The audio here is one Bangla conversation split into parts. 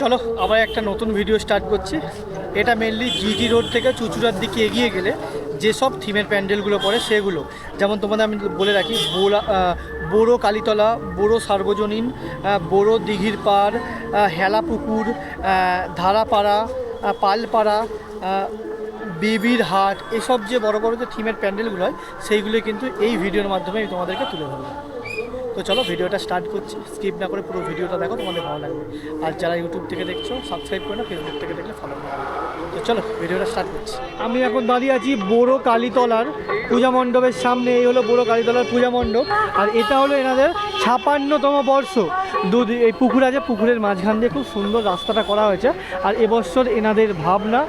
চলো আবার একটা নতুন ভিডিও স্টার্ট করছি। এটা মেনলি জিটি রোড থেকে চুচুড়ার দিকে এগিয়ে গেলে যেসব থিমের প্যান্ডেলগুলো পড়ে সেগুলো। যেমন তোমাদের আমি বলে রাখি বোলা বোরো কালীতলা বোরো সার্বজনীন বোরো দিঘির পাড় আহ, হেলা পুকুর ধারাপাড়া পালপাড়া বিবির হাট এসব যে বড় বড় যে থিমের প্যান্ডেলগুলো হয় সেইগুলো কিন্তু এই ভিডিওর মাধ্যমে আমি তোমাদেরকে তুলে ধরবো। তো চলো ভিডিওটা স্টার্ট করছি। স্কিপ না করে পুরো ভিডিওটা দেখো, তোমাদের ভালো লাগবে। আর যারা ইউটিউব থেকে দেখছ সাবস্ক্রাইব করে না ফেসবুক থেকে দেখলে ফলো করো তো চলো, ভিডিওটা স্টার্ট করছি। আমি এখন দাঁড়িয়ে আছি বড়ো কালীতলার পূজা মণ্ডপের সামনে, এই হলো বড়ো কালীতলার পূজা মণ্ডপ। আর এটা হলো এনাদের ছাপান্নতম বর্ষ। দুধ, এই পুকুর আছে, পুকুরের মাঝখান দিয়ে খুব সুন্দর রাস্তাটা করা হয়েছে। আর এবছর এনাদের ভাবনা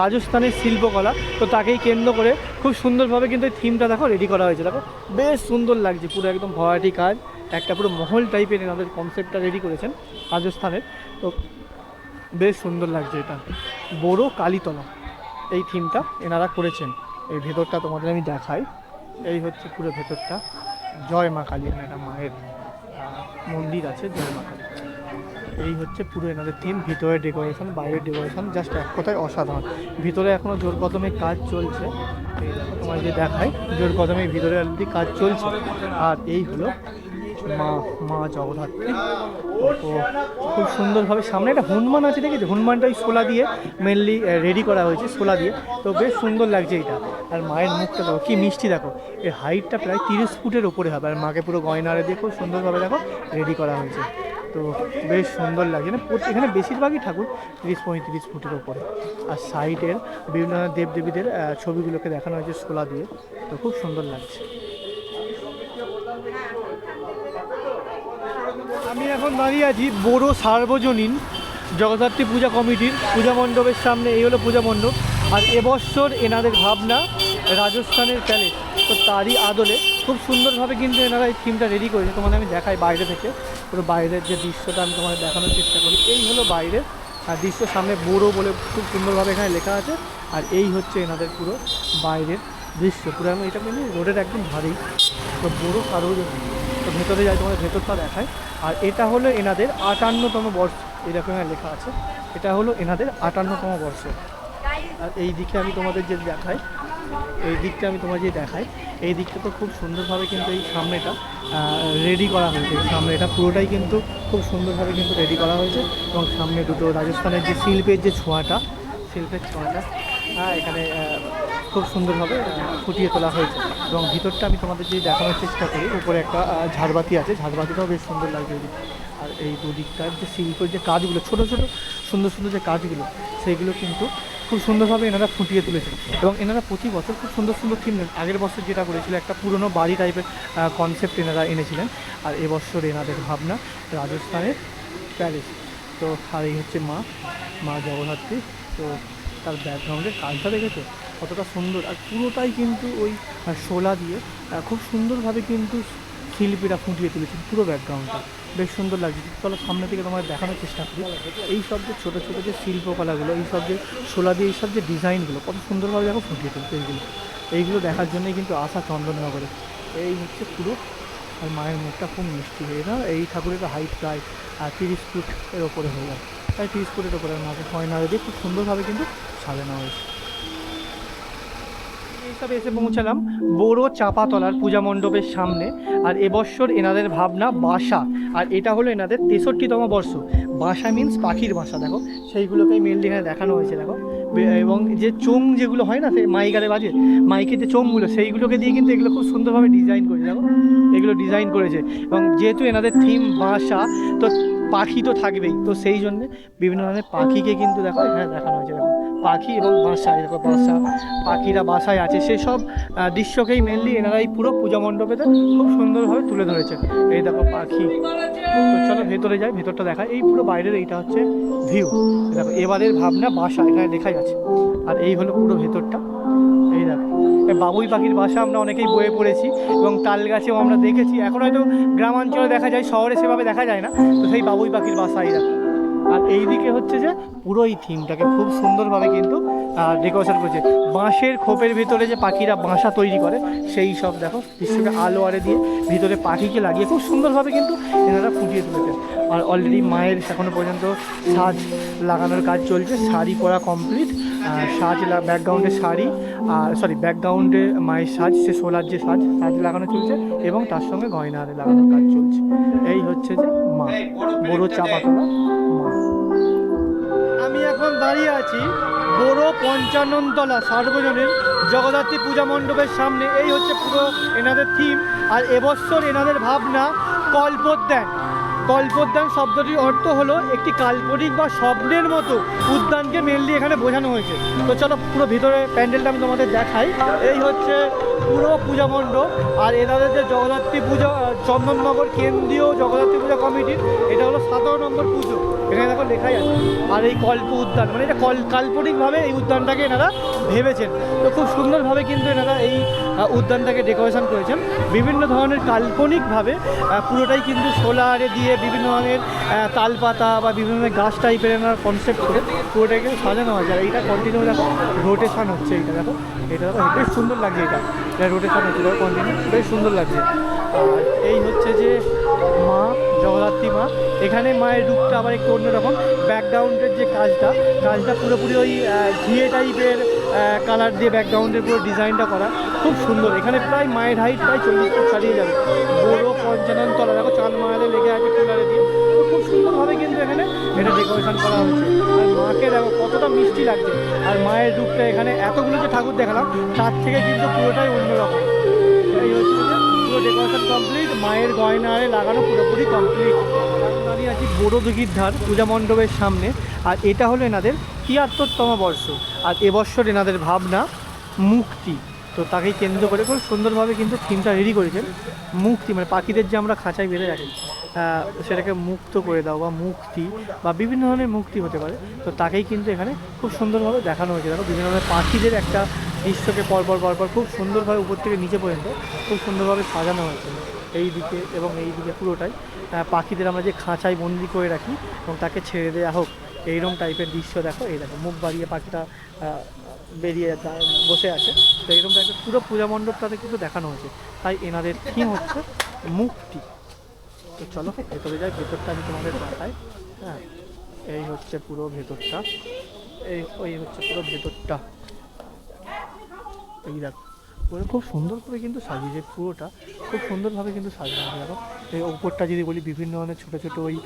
রাজস্থানের শিল্পকলা, তো তাকেই কেন্দ্র করে খুব সুন্দরভাবে কিন্তু এই থিমটা দেখো রেডি করা হয়েছে। দেখো, বেশ সুন্দর লাগছে, পুরো একদম ভয়াটি কাজ। একটা পুরো মহল টাইপের এনাদের কনসেপ্টটা রেডি করেছেন রাজস্থানের। তো বেশ সুন্দর লাগছে এটা। বড় কালীতলা, এই থিমটা এনারা করেছেন। এই ভেতরটা তোমাদের আমি দেখাই। এই হচ্ছে পুরো ভেতরটা। জয় মা কালী একটা মায়ের মন্দির আছে, জয় মা কালী। এই হচ্ছে পুরো এনাদের থিম ভিতরে ডেকোরেশন বাইরের ডেকোরেশন জাস্ট এক কথায় অসাধারণ। ভিতরে এখনও জোর কদমে কাজ চলছে। তোমার যে দেখায় জোর কদমে ভিতরে অলরেডি কাজ চলছে। আর এই হলো মা মা জগদ্ধাত্রী। তো খুব সুন্দরভাবে সামনে একটা হনুমান আছে, দেখেছি? হনুমানটা ওই শোলা দিয়ে মেনলি রেডি করা হয়েছে শোলা দিয়ে। তো বেশ সুন্দর লাগছে এটা। আর মায়ের মুখটা দেখো, কি মিষ্টি, দেখো। এর হাইটটা প্রায় তিরিশ ফুটের ওপরে হবে। আর মাকে পুরো গয়নারে দিয়ে খুব সুন্দরভাবে, দেখো রেডি করা হয়েছে। তো বেশ সুন্দর লাগছে। না এখানে বেশিরভাগই ঠাকুর তিরিশ পঁয়ত্রিশ ফুটের ওপরে আর সাইডের বিভিন্ন দেবদেবীদের ছবিগুলোকে দেখানো হয়েছে শোলা দিয়ে। তো খুব সুন্দর লাগছে। আমি এখন দাঁড়িয়ে আছি বড় সার্বজনীন জগদ্ধাত্রী পূজা কমিটির পূজা মণ্ডপের সামনে, এই হলো পূজা মণ্ডপ। আর এবছর এনাদের ভাবনা রাজস্থানের প্যালেস, তো তারই আদলে খুব সুন্দরভাবে কিন্তু এনারা এই থিমটা রেডি করেছে। তোমাদের আমি দেখাই বাইরে থেকে, পুরো বাইরের যে দৃশ্যটা আমি তোমাদের দেখানোর চেষ্টা করি। এই হলো বাইরের, আর দৃশ্য সামনে বড়ো বলে খুব সুন্দরভাবে এখানে লেখা আছে। আর এই হচ্ছে এনাদের পুরো বাইরের দৃশ্য। পুরো আমি এটা কিন্তু রোডের একদম ধারেই। তো বড় সার্বজনীন। তো ভেতরে যাই, তোমাদের ভেতরটা দেখায় আর এটা হলো এনাদের আটান্নতম বর্ষ। এরকম লেখা আছে। এটা হলো এনাদের আটান্নতম বর্ষ। আর এই দিকে আমি তোমাদের যে দেখাই, এই দিকটা আমি তোমার যে দেখাই, এই দিকটা তো খুব সুন্দরভাবে কিন্তু এই সামনেটা রেডি করা হয়েছে। এই সামনেটা পুরোটাই কিন্তু খুব সুন্দরভাবে কিন্তু রেডি করা হয়েছে। এবং সামনে দুটো রাজস্থানের যে শিল্পের যে ছোঁয়াটা, শিল্পের ছোঁয়াটা এখানে খুব সুন্দরভাবে ফুটিয়ে তোলা হয়েছে। এবং ভিতরটা আমি তোমাদের যে দেখানোর চেষ্টা করি, উপরে একটা ঝাড়বাতি আছে। ঝাড়বাতিটাও বেশ সুন্দর দিকে। আর এই দুদিকটার যে শিল্পের যে কাজগুলো, ছোটো ছোটো, সুন্দর সুন্দর যে কাজগুলো সেইগুলো কিন্তু খুব সুন্দরভাবে এনারা ফুটিয়ে তুলেছে এবং এনারা প্রতি বছর খুব সুন্দর সুন্দর থিম আগের বছর যেটা করেছিল, একটা পুরনো বাড়ি টাইপের কনসেপ্ট এনারা এনেছিলেন। আর এবছর এনাদের ভাবনা রাজস্থানের প্যালেস তো আর এই হচ্ছে মা মা জগদ্ধাত্রী তো তার ব্যাকগ্রাউন্ডের কাজটা দেখেছ? কতটা সুন্দর। আর পুরোটাই কিন্তু ওই শোলা দিয়ে খুব সুন্দরভাবে কিন্তু শিল্পীরা ফুটিয়ে তুলেছেন পুরো ব্যাকগ্রাউন্ডটা বেশ সুন্দর লাগছে। চলো সামনে থেকে তোমার দেখানোর চেষ্টা করি। এই সব যে ছোটো ছোটো যে শিল্পকলাগুলো, এই সব যে শোলা দিয়ে, এই সব যে ডিজাইনগুলো কত সুন্দরভাবে দেখো ফুটিয়ে তুলছে এইগুলো। এইগুলো দেখার জন্যই কিন্তু আসা চন্দননগরে। এই হচ্ছে পুরো। আর মায়ের মুখটা খুব মিষ্টি হয়ে না এই ঠাকুরের হাইট প্রায় তিরিশ ফুট এর ওপরে হয়ে যায় প্রায় তিরিশ ফুটের ওপরে মাকে গয়না দিয়ে খুব সুন্দরভাবে কিন্তু সাজানো হয়েছে। এইসব এসে পৌঁছালাম বড় চাপাতলার পূজা মণ্ডপের সামনে। আর এবছর এনাদের ভাবনা বাসা। আর এটা হলো এনাদের তেষট্টিতম বর্ষ। বাসা মিন্স পাখির বাসা, দেখো। সেইগুলোকেই মেনলি এখানে দেখানো হয়েছে, দেখো। এবং যে চোং যেগুলো হয় না সে মাইকারে বাজে মাইকের যে চোঙগুলো, সেইগুলোকে দিয়ে কিন্তু এগুলো খুব সুন্দরভাবে ডিজাইন করেছে, দেখো। এগুলো ডিজাইন করেছে। এবং যেহেতু এনাদের থিম বাসা, তো পাখি তো থাকবেই। তো সেই জন্যে বিভিন্ন ধরনের পাখিকে কিন্তু দেখো এখানে দেখানো হয়েছে। দেখো পাখি এবং বাসা দেখো বাসা, পাখিরা বাসায় আছে। সেসব দৃশ্যকেই মেনলি এনারা এই পুরো পূজা মণ্ডপেতে খুব সুন্দরভাবে তুলে ধরেছে। এই দেখো পাখি। চলো ভেতরে যাই, ভেতরটা দেখা। এই পুরো বাইরের এইটা হচ্ছে ভিউ দেখো, এবারের ভাবনা বাসা, এখানে লেখাই আছে। আর এই হলো পুরো ভেতরটা। দেখো বাবুই পাখির বাসা আমরা অনেকেই বয়ে পড়েছি এবং তাল গাছেও আমরা দেখেছি। এখন হয়তো গ্রামাঞ্চলে দেখা যায়, শহরে সেভাবে দেখা যায় না, তো সেই বাবুই পাখির বাসা এই আর এই দিকে হচ্ছে যে পুরো এই থিমটাকে খুব সুন্দরভাবে কিন্তু ডেকোরেশন করেছে। বাঁশের খোপের ভিতরে যে পাখিরা বাসা তৈরি করে, সেই সব দেখো দৃশ্যকে আলো আরে দিয়ে ভিতরে পাখিকে লাগিয়ে খুব সুন্দরভাবে কিন্তু এনারা ফুটিয়ে তুলেছেন আর অলরেডি মায়ের এখনও পর্যন্ত সাজ লাগানোর কাজ চলছে, শাড়ি পরা কমপ্লিট সাজ ব্যাকগ্রাউন্ডে শাড়ি, আর সরি ব্যাকগ্রাউন্ডে মায়ের সাজ, সে সোলার যে সাজ সাজ লাগানো চলছে এবং তার সঙ্গে গয়না লাগানোর কাজ চলছে। এই হচ্ছে যে মা, বড় চাপা তোলা আমি এখন দাঁড়িয়ে আছি বড় পঞ্চাননতলা সার্বজনীন জগদ্ধাত্রী পূজা মণ্ডপের সামনে। এই হচ্ছে পুরো এনাদের থিম আর এবছর এনাদের ভাবনা কল্পোদ্যান। কল্পোদ্যান শব্দটির অর্থ হলো একটি কাল্পনিক বা স্বপ্নের মতো। উদ্যানকে মেনলি এখানে বোঝানো হয়েছে। তো চলো পুরো ভিতরে প্যান্ডেলটা আমি তোমাদের দেখাই। এই হচ্ছে পুরো পূজা মণ্ডপ আর এনাদের যে জগদ্ধাত্রী পূজা চন্দননগর কেন্দ্রীয় জগদ্ধাত্রী পূজা কমিটির, এটা হলো সতেরো নম্বর পুজো। এখানে দেখো লেখাই আছে। আর এই কল্প উদ্যান মানে এটা কল, কাল্পনিকভাবে এই উদ্যানটাকে এনারা ভেবেছেন। তো খুব সুন্দরভাবে কিন্তু এনারা এই উদ্যানটাকে ডেকোরেশন করেছেন। বিভিন্ন ধরনের কাল্পনিকভাবে পুরোটাই কিন্তু সোলারে দিয়ে বিভিন্ন ধরনের তালপাতা বা বিভিন্ন ধরনের গাছ টাইপের এনারা কনসেপ্ট করে পুরোটাকে সাজানো হয়েছে আর এইটা কন্টিনিউ দেখো রোটেশন হচ্ছে এইটা দেখো। এটা দেখো, বেশ সুন্দর লাগছে এটা এটা রোটেশন হচ্ছে দেখো কন্টিনিউ বেশ সুন্দর লাগছে। আর এই হচ্ছে যে মা, জগদ্ধাত্রী মা। এখানে মায়ের রূপটা আবার একটু অন্যরকম। ব্যাকগ্রাউন্ডের যে কাজটা কাজটা পুরোপুরি ওই ঘিয়ে টাইপের কালার দিয়ে ব্যাকগ্রাউন্ডের পুরো ডিজাইনটা করা। খুব সুন্দর। এখানে প্রায় মায়ের হাইট প্রায় চল্লিশ ফুট ছাড়িয়ে যাবে। বড় পঞ্চানন তলা। দেখো চাঁদ মায়ালে লেগে আছে কুলারে দিয়ে। খুব সুন্দরভাবে কিন্তু এখানে এটা ডেকোরেশন করা হয়েছে। আর মাকে দেখো, কতটা মিষ্টি লাগছে। আর মায়ের রূপটা এখানে এতগুলো যে ঠাকুর দেখালাম, তার থেকে কিন্তু পুরোটাই অন্যরকম। এই হচ্ছে পুরো ডেকোরেশন কমপ্লিট মায়ের গয়নারে লাগানো পুরোপুরি কমপ্লিট দাঁড়িয়ে আছি বড় দিঘির ধার, পূজা মণ্ডপের সামনে। আর এটা হলো এনাদের তিয়াত্তরতম বর্ষ। আর এবছর এনাদের ভাবনা মুক্তি। তো তাকেই কেন্দ্র করে খুব সুন্দরভাবে কিন্তু থিমটা রেডি করেছেন। মুক্তি মানে পাখিদের যে আমরা খাঁচায় বেঁধে রাখি সেটাকে মুক্ত করে দাও বা মুক্তি বা বিভিন্ন ধরনের মুক্তি হতে পারে। তো তাকেই কিন্তু এখানে খুব সুন্দরভাবে দেখানো হয়েছে। দেখো, বিভিন্ন ধরনের পাখিদের একটা দৃশ্যকে পরপর পরপর খুব সুন্দরভাবে উপর থেকে নিচে পর্যন্ত খুব সুন্দরভাবে সাজানো হয়েছে। এই দিকে এবং এই দিকে পুরোটাই পাখিদের আমরা যে খাঁচায় বন্দি করে রাখি এবং তাকে ছেড়ে দেওয়া হোক। এইরকম টাইপের দৃশ্য দেখো, এই দেখো, মুখ বাড়িয়ে পাখিটা বেরিয়ে বসে আছে। তো এইরকম টাইপের পুরো পূজা মণ্ডপটাতে কিন্তু দেখানো হয়েছে। তাই এনাদের থিম হচ্ছে মুক্তি। তো চলো, ভেতরে যাই, ভেতরটা আমি তোমাদের দেখাই। হ্যাঁ এই হচ্ছে পুরো ভেতরটা। এই, ওই হচ্ছে পুরো ভেতরটা। এই দেখো পুরো খুব সুন্দর করে কিন্তু সাজিয়েছে পুরোটা। খুব সুন্দরভাবে কিন্তু সাজানো দেখো ওপরটা যদি বলি বিভিন্ন ধরনের ছোটো ছোটো ওই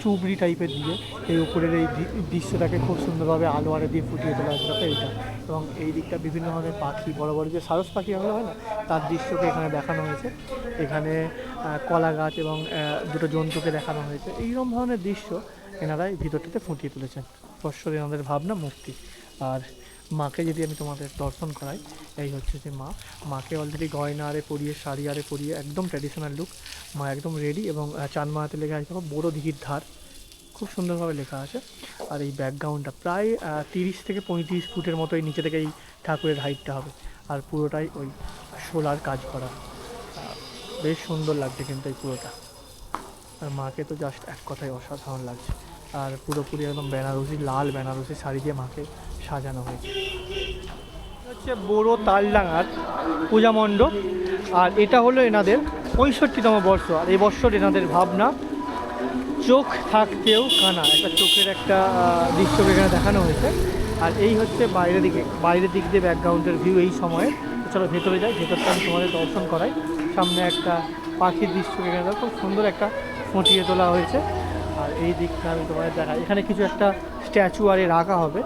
চুবড়ি টাইপের দিয়ে, এই উপরের এই দৃশ্যটাকে খুব সুন্দরভাবে আলো আরে দিয়ে ফুটিয়ে তোলা হয়েছে এইটা। এবং এই দিকটা বিভিন্ন ধরনের পাখি, বড় বড় যে সারস পাখি এগুলো হয় না, তার দৃশ্যকে এখানে দেখানো হয়েছে। এখানে কলা গাছ এবং দুটো জন্তুকে দেখানো হয়েছে। এইরকম ধরনের দৃশ্য এনারা এই ভিতরটাতে ফুটিয়ে তুলেছেন। স্পর্শর এনাদের ভাবনা মুক্তি। আর মাকে যদি আমি তোমাদের দর্শন করাই, এই হচ্ছে যে মা। মাকে অলরেডি গয়না আরে পরিয়ে, শাড়ি আরে পরিয়ে, একদম ট্র্যাডিশনাল লুক মা একদম রেডি এবং চাঁদ মাহাতে লেখা আছে বড় দিঘির ধার। খুব সুন্দরভাবে লেখা আছে। আর এই ব্যাকগ্রাউন্ডটা প্রায় তিরিশ থেকে পঁয়ত্রিশ ফুটের মতো এই নিচে থেকে এই ঠাকুরের হাইটটা হবে। আর পুরোটাই ওই সোলার কাজ করা। বেশ সুন্দর লাগছে কিন্তু এই পুরোটা। আর মাকে তো জাস্ট এক কথায় অসাধারণ লাগছে। আর পুরোপুরি একদম বেনারসি, লাল বেনারসি শাড়ি দিয়ে মাকে সাজানো হয়েছে। হচ্ছে বড় তালডাঙ্গার পূজা মণ্ডপ। আর এটা হলো এনাদের পঁয়ষট্টিতম বর্ষ। আর এই বছর এনাদের ভাবনা চোখ থাকতেও কানা। একটা চোখের একটা আহ, দৃশ্যকে এখানে দেখানো হয়েছে। আর এই হচ্ছে বাইরের দিকে। বাইরের দিক দিয়ে ব্যাকগ্রাউন্ডের ভিউ এই সময়ে। চলো ভেতরে যাই। ভেতরটা আমি তোমাদের দর্শন করাই। সামনে একটা পাখির দৃশ্যকে এখানে খুব সুন্দর একটা ফুটিয়ে তোলা হয়েছে। আর এই দিকটা আমি তোমাদের দেখাই। এখানে কিছু একটা স্ট্যাচু আরে রাখা হবে।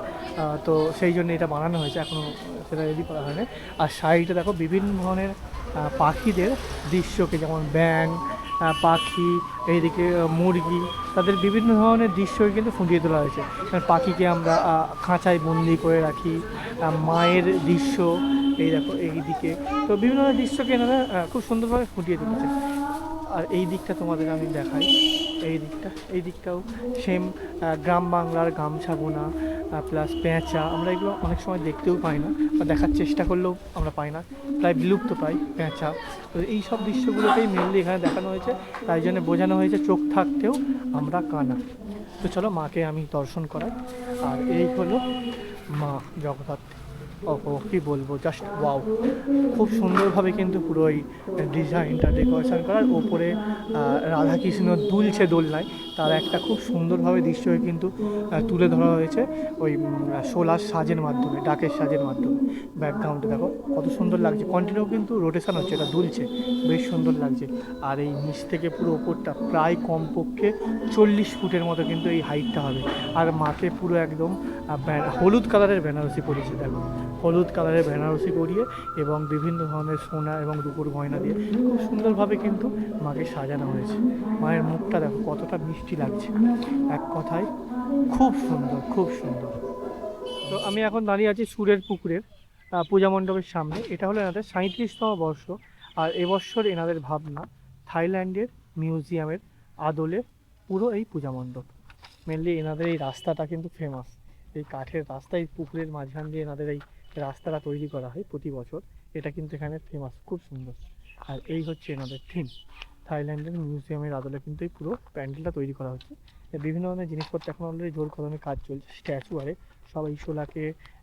তো সেই জন্য এটা বানানো হয়েছে এখনও সেটা রেডি করা হয়নি। আর সাইডে দেখো, বিভিন্ন ধরনের পাখিদের দৃশ্যকে, যেমন ব্যাং পাখি, এইদিকে মুরগি, তাদের বিভিন্ন ধরনের দৃশ্যকে কিন্তু ফুটিয়ে তোলা হয়েছে। পাখিকে আমরা খাঁচায় বন্দি করে রাখি মায়ের দৃশ্য, এই দেখো এই দিকে তো বিভিন্ন ধরনের দৃশ্যকে এনারা খুব সুন্দরভাবে ফুটিয়ে তুলেছে। আর এই দিকটা তোমাদের আমি দেখাই। এই দিকটা, এই দিকটাও সেম গ্রাম বাংলার গামছা বোনা প্লাস পেঁচা আমরা এগুলো অনেক সময় দেখতেও পাই না বা দেখার চেষ্টা করলেও আমরা পাই না। প্রায় বিলুপ্ত পাই পেঁচা তো এই সব দৃশ্যগুলোকেই মেনলি এখানে দেখানো হয়েছে। তাই জন্য বোঝানো হয়েছে চোখ থাকতেও আমরা কানা। তো চলো মাকে আমি দর্শন করাই। আর এই হলো মা জগদ্ধাত্রী ওহো, কি বলব জাস্ট ওয়াও খুব সুন্দরভাবে কিন্তু পুরো এই ডিজাইনটা ডেকোরেশন করার। ওপরে রাধাকৃষ্ণ দুলছে দোলনায়। তার একটা খুব সুন্দরভাবে দৃশ্যকে কিন্তু তুলে ধরা হয়েছে ওই সোলার সাজের মাধ্যমে, ডাকের সাজের মাধ্যমে। ব্যাকগ্রাউন্ডে দেখো, কত সুন্দর লাগছে। কন্টিনিউ কিন্তু রোটেশন হচ্ছে, এটা দুলছে। বেশ সুন্দর লাগছে। আর এই নিচ থেকে পুরো ওপরটা প্রায় কমপক্ষে চল্লিশ ফুটের মতো কিন্তু এই হাইটটা হবে। আর মাকে পুরো একদম হলুদ কালারের বেনারসি পরিয়েছে দেখো। হলুদ কালারের বেনারসি পরিয়ে এবং বিভিন্ন ধরনের সোনা এবং রূপোর গয়না দিয়ে খুব সুন্দরভাবে কিন্তু মাকে সাজানো হয়েছে। মায়ের মুখটা দেখো কতটা মিষ্টি লাগছে। এক কথায় খুব সুন্দর খুব সুন্দর। তো আমি এখন দাঁড়িয়ে আছি সুরের পুকুরের পূজা মণ্ডপের সামনে। এটা হলো এনাদের সাঁত্রিশতম বর্ষ আর এবছর এনাদের ভাবনা থাইল্যান্ডের মিউজিয়ামের আদলে পুরো এই পূজা মণ্ডপ। মেনলি এনাদের এই রাস্তাটা কিন্তু ফেমাস এই কাঠের রাস্তা এই পুকুরের মাঝখান দিয়ে এনাদের এই রাস্তাটা তৈরি করা হয় প্রতি বছর এটা কিন্তু এখানে ফেমাস খুব সুন্দর। আর এই হচ্ছে এনাদের থিম থাইল্যান্ডের মিউজিয়ামের আদলে কিন্তু এই পুরো প্যান্ডেলটা তৈরি করা হচ্ছে। বিভিন্ন ধরনের জিনিসপত্র এখন অলরেডি জোর কদমে কাজ চলছে স্ট্যাচু আরে। সব এই শোলাকে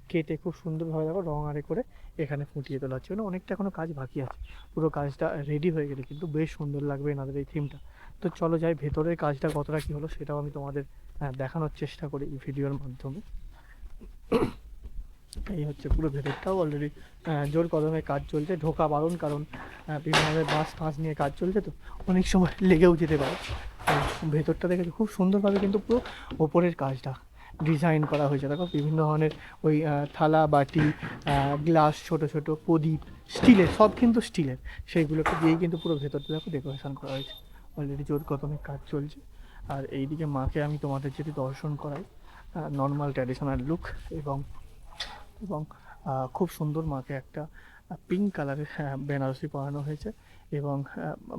কেটে খুব সুন্দরভাবে দেখো রং আরে করে এখানে ফুটিয়ে তোলা হচ্ছে। মানে অনেকটা এখনও কাজ বাকি আছে। পুরো কাজটা রেডি হয়ে গেলে কিন্তু বেশ সুন্দর লাগবে এনাদের এই থিমটা তো চলো যাই ভেতরের কাজটা কতটা কী হলো সেটাও আমি তোমাদের আহ, দেখানোর চেষ্টা করি এই ভিডিওর মাধ্যমে। এই হচ্ছে পুরো ভেতরটাও অলরেডি জোর কদমে কাজ চলছে ঢোকা বারণ কারণ আহ, বিভিন্ন ধরনের বাস ফাঁস নিয়ে কাজ চলছে তো অনেক সময় লেগেও যেতে পারে। ভেতরটা দেখেছি খুব সুন্দরভাবে কিন্তু পুরো ওপরের কাজটা ডিজাইন করা হয়েছে। দেখো বিভিন্ন ধরনের ওই থালা বাটি গ্লাস ছোট ছোট প্রদীপ স্টিলের সব কিন্তু স্টিলের। সেইগুলোকে দিয়েই কিন্তু পুরো ভেতরটা দেখো ডেকোরেশন করা হয়েছে। অলরেডি জোর কদমে কাজ চলছে। আর এইদিকে মাকে আমি তোমাদের যদি দর্শন করাই নর্মাল ট্র্যাডিশনাল লুক এবং এবং খুব সুন্দর মাকে একটা পিঙ্ক কালারের বেনারসি পরানো হয়েছে এবং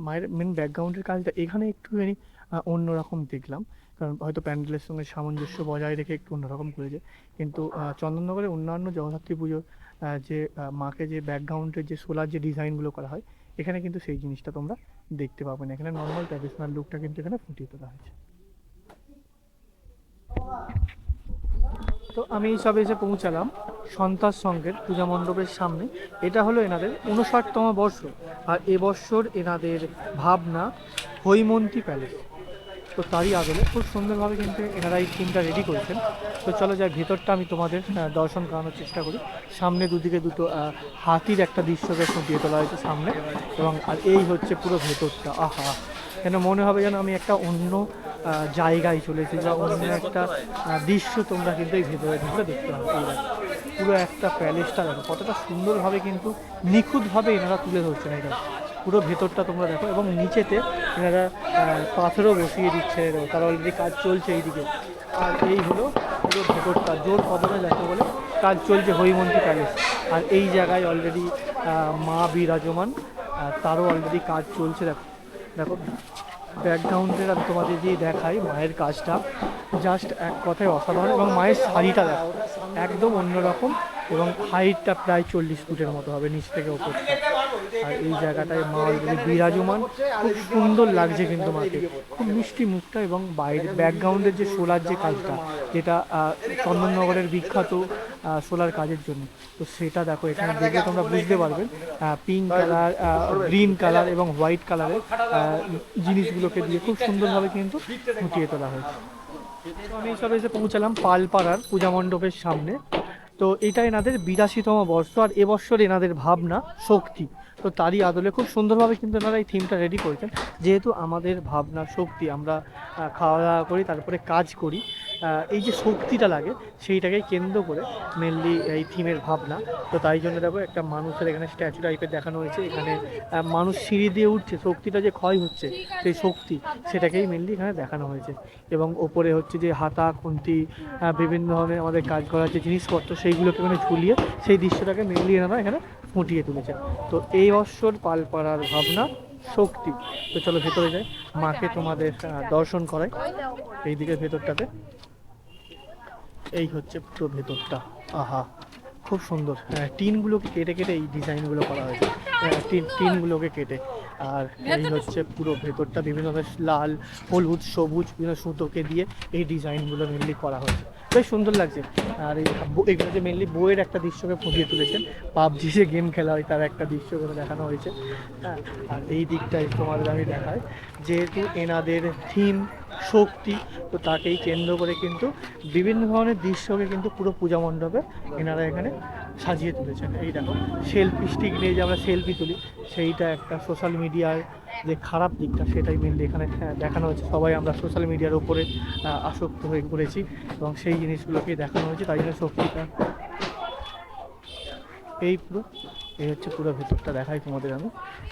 মায়ের মেন ব্যাকগ্রাউন্ডের কাজটা এখানে একটুখানি অন্যরকম দেখলাম। কারণ হয়তো প্যান্ডেলের সঙ্গে সামঞ্জস্য বজায় রেখে একটু অন্যরকম করেছে। কিন্তু চন্দননগরে অন্যান্য জগদ্ধাত্রী পুজোর যে মাকে যে ব্যাকগ্রাউন্ডের যে সোলার যে ডিজাইনগুলো করা হয়, এখানে কিন্তু সেই জিনিসটা তোমরা দেখতে পাবে না। এখানে নর্মাল ট্র্যাডিশনাল লুকটা কিন্তু এখানে ফুটিয়ে তোলা হয়েছে। তো আমি সবে এসে পৌঁছালাম। সন্তাস সঙ্গের পূজা মণ্ডপের সামনে। এটা হলো এনাদের উনষাটতম বর্ষ। আর এবছর এনাদের ভাবনা হৈমন্তী প্যালেস তো তারই আদলে খুব সুন্দরভাবে কিন্তু এনারা এই থিমটা রেডি করেছেন। তো চলো যাই, ভেতরটা আমি তোমাদের দর্শন করানোর চেষ্টা করি। সামনে দুদিকে দুটো হাতির একটা দৃশ্যকে ফুটিয়ে তোলা হয়েছে সামনে। এবং আর এই হচ্ছে পুরো ভেতরটা। আহা! যেন মনে হবে যেন আমি একটা অন্য জায়গায় চলে এসেছি বা অন্য একটা দৃশ্য তোমরা কিন্তু এই ভেতরে ঢুকে দেখতে পাবে। পুরো একটা প্যালেসটা দেখো, কতটা সুন্দরভাবে কিন্তু নিখুঁতভাবে এনারা তুলে ধরছেন এটা। পুরো ভেতরটা তোমরা দেখো, এবং নিচেতে এনারা পাথরও বসিয়ে দিচ্ছে তার অলরেডি কাজ চলছে এইদিকে। আর এই হলো পুরো ভেতরটা, জোর কদমে দেখো বলে, কাজ চলছে হৈমন্তী প্যালেস আর এই জায়গায় অলরেডি মা বিরাজমান তারও অলরেডি কাজ চলছে, দেখো। দেখো ব্যাকগ্রাউন্ডের আমি তোমাদের দিয়ে দেখাই মায়ের কাজটা। জাস্ট এক কথায় অসাধারণ এবং মায়ের শাড়িটা দেখো, একদম অন্যরকম এবং হাইটটা প্রায় চল্লিশ ফুটের মতো হবে, নিচ থেকে ওপরটা আর এই জায়গাটায় মা অলরেডি বিরাজমান। খুব সুন্দর লাগছে কিন্তু মাকে। খুব মিষ্টি মুখটা এবং বাইরে ব্যাকগ্রাউন্ডের যে সোলার যে কাজটা, যেটা চন্দননগরের বিখ্যাত সোলার কাজের জন্য। তো সেটা দেখো এখানে দেখলে তোমরা বুঝতে পারবে পিঙ্ক কালার গ্রিন কালার এবং হোয়াইট কালারের জিনিসগুলোকে দিয়ে খুব সুন্দরভাবে কিন্তু ফুটিয়ে তোলা হয়েছে। আমি সব এসে পৌঁছালাম পালপাড়ার পূজা মণ্ডপের সামনে। তো এটা এনাদের বিরাশিতম বর্ষ, আর এবছর এনাদের ভাবনা শক্তি। তো তারই আদলে খুব সুন্দরভাবে কিন্তু এনারা এই থিমটা রেডি করেছেন। যেহেতু আমাদের ভাবনা শক্তি, আমরা খাওয়া দাওয়া করি, তারপরে কাজ করি এই যে শক্তিটা লাগে, সেইটাকে কেন্দ্র করে মেনলি এই থিমের ভাবনা। তো তাই জন্য দেখো একটা মানুষের এখানে স্ট্যাচু টাইপের দেখানো হয়েছে, এখানে মানুষ সিঁড়ি দিয়ে উঠছে, শক্তিটা যে ক্ষয় হচ্ছে, সেই শক্তি, সেটাকেই মেনলি এখানে দেখানো হয়েছে। এবং ওপরে হচ্ছে যে হাতা, খুন্তি বিভিন্ন ধরনের আমাদের কাজ করার যে জিনিসপত্র, সেইগুলোকে মানে ঝুলিয়ে সেই দৃশ্যটাকে মেনলি এনারা এখানে ফুটিয়ে তুলেছেন তো এই বৎসর পালপাড়ার ভাবনা শক্তি। তো চলো ভেতরে যাই। মাকে তোমাদের দর্শন করাই। এই দিকের ভেতরটাতে। এই হচ্ছে পুরো ভেতরটা। আহা খুব সুন্দর। হ্যাঁ টিনগুলোকে কেটে কেটে এই ডিজাইনগুলো করা হয়েছে। হ্যাঁ, টিন টিনগুলোকে কেটে। আর এই হচ্ছে পুরো ভেতরটা। বিভিন্ন লাল হলুদ সবুজ বিভিন্ন সুতোকে দিয়ে এই ডিজাইনগুলো মেনলি করা হয়েছে। বেশ সুন্দর লাগছে। আর এই এগুলো যে মেনলি বইয়ের একটা দৃশ্যকে ফুটিয়ে তুলেছেন, পাবজি যে গেম খেলা হয়, তার একটা দৃশ্য করে দেখানো হয়েছে। হ্যাঁ আর এই দিকটাই তোমাদের আমি দেখাই, যেহেতু এনাদের থিম শক্তি তো তাকেই কেন্দ্র করে কিন্তু বিভিন্ন ধরনের দৃশ্যকে কিন্তু পুরো পূজা মণ্ডপে এনারা এখানে সাজিয়ে তুলেছেন। এই দেখো সেলফি স্টিক নিয়ে যে আমরা সেলফি তুলি সেইটা একটা সোশ্যাল মিডিয়ার যে খারাপ দিকটা সেটাই মেনলি এখানে হ্যাঁ, দেখানো হয়েছে। সবাই আমরা সোশ্যাল মিডিয়ার উপরে আসক্ত হয়ে পড়েছি এবং সেই জিনিসগুলোকে দেখানো হয়েছে তাই জন্য শক্তিটা এই পুরো এই হচ্ছে পুরো ভেতরটা দেখাই তোমাদের আমি।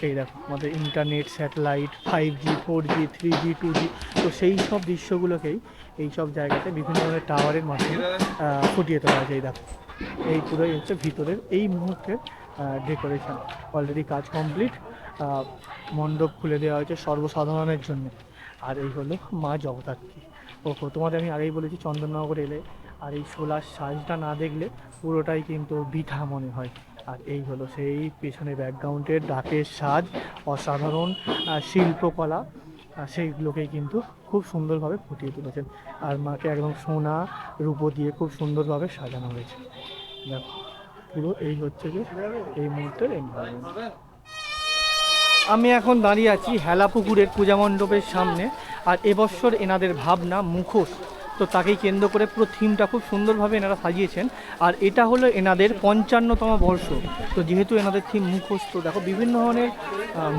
এই দেখো আমাদের internet satellite five G four G three G two G তো সেই সব দৃশ্যগুলোকেই এই সব জায়গাতে বিভিন্ন ধরনের টাওয়ারের মাধ্যমে ফুটিয়ে তোলা হয়েছে, এই দেখো। এই পুরোই হচ্ছে ভিতরের, এই মুহূর্তের ডেকোরেশন অলরেডি কাজ কমপ্লিট মণ্ডপ খুলে দেওয়া হয়েছে সর্বসাধারণের জন্য। আর এই হলো মা জগদ্ধাত্রী। ওহো, তোমাদের আমি আগেই বলেছি চন্দননগর এলে আর এই সোলার সাজটা না দেখলে পুরোটাই কিন্তু বৃথা মনে হয়। আর এই হলো সেই পেছনে ব্যাকগ্রাউন্ডের ডাকের সাজ, অসাধারণ শিল্পকলা সেইগুলোকেই কিন্তু খুব সুন্দরভাবে ফুটিয়ে তুলেছেন। আর মাকে একদম সোনা, রূপো দিয়ে খুব সুন্দরভাবে সাজানো হয়েছে। দেখো, পুরো এই হচ্ছে যে এই মুহূর্তের আমি এখন দাঁড়িয়ে আছি হেলাপুকুরের পূজা মণ্ডপের সামনে, আর এবছর এনাদের ভাবনা মুখোশ। তো তাকেই কেন্দ্র করে পুরো থিমটা খুব সুন্দরভাবে এনারা সাজিয়েছেন। আর এটা হলো এনাদের পঞ্চান্নতম বর্ষ। তো যেহেতু এনাদের থিম মুখোশ তো দেখো বিভিন্ন ধরনের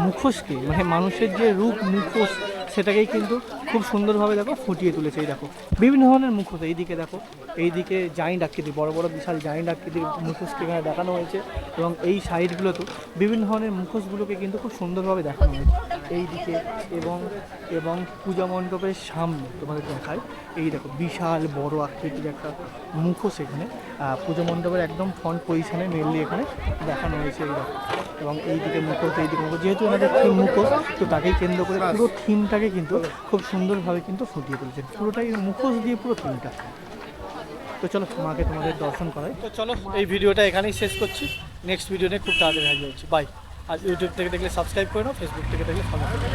মুখোশকে মানে মানুষের যে রূপ মুখোশ সেটাকেই কিন্তু খুব সুন্দরভাবে দেখো ফুটিয়ে তুলেছে, এই দেখো। বিভিন্ন ধরনের মুখোশ এইদিকে দেখো এইদিকে জাইন্ট আকৃতি বড় বড় বিশাল জাইন্ট আকৃতির মুখোশকে এখানে দেখানো হয়েছে এবং এই সাইডগুলোতেও বিভিন্ন ধরনের মুখোশগুলোকে কিন্তু খুব সুন্দরভাবে দেখানো হয়েছে। এই দিকে এবং এবং পূজা মণ্ডপের সামনে তোমাদের দেখায়, এই দেখো বিশাল বড় আকৃতির একটা মুখোশ এখানে। পুজো মণ্ডপের একদম ফ্রন্ট পজিশনে মেনলি এখানে দেখানো হয়েছে, এই দেখো। এবং এই দিকে মুখোশ, এই দিকে মুখোশ, যেহেতু এনাদের থিম মুখোশ, তো তাকেই কেন্দ্র করে পুরো থিমটাকে কিন্তু খুব সুন্দরভাবে কিন্তু ফুটিয়ে তুলেছেন। পুরোটাই মুখোশ দিয়ে পুরো থিমটা তো চলো, মাকে তোমাদের দর্শন করাই। তো চলো, এই ভিডিওটা এখানেই শেষ করছি। নেক্সট ভিডিও নিয়ে খুব তাড়াতাড়ি হাজির হচ্ছি। বাই আর ইউটিউব থেকে দেখলে সাবস্ক্রাইব করে নাও ফেসবুক থেকে দেখলে ফলো করে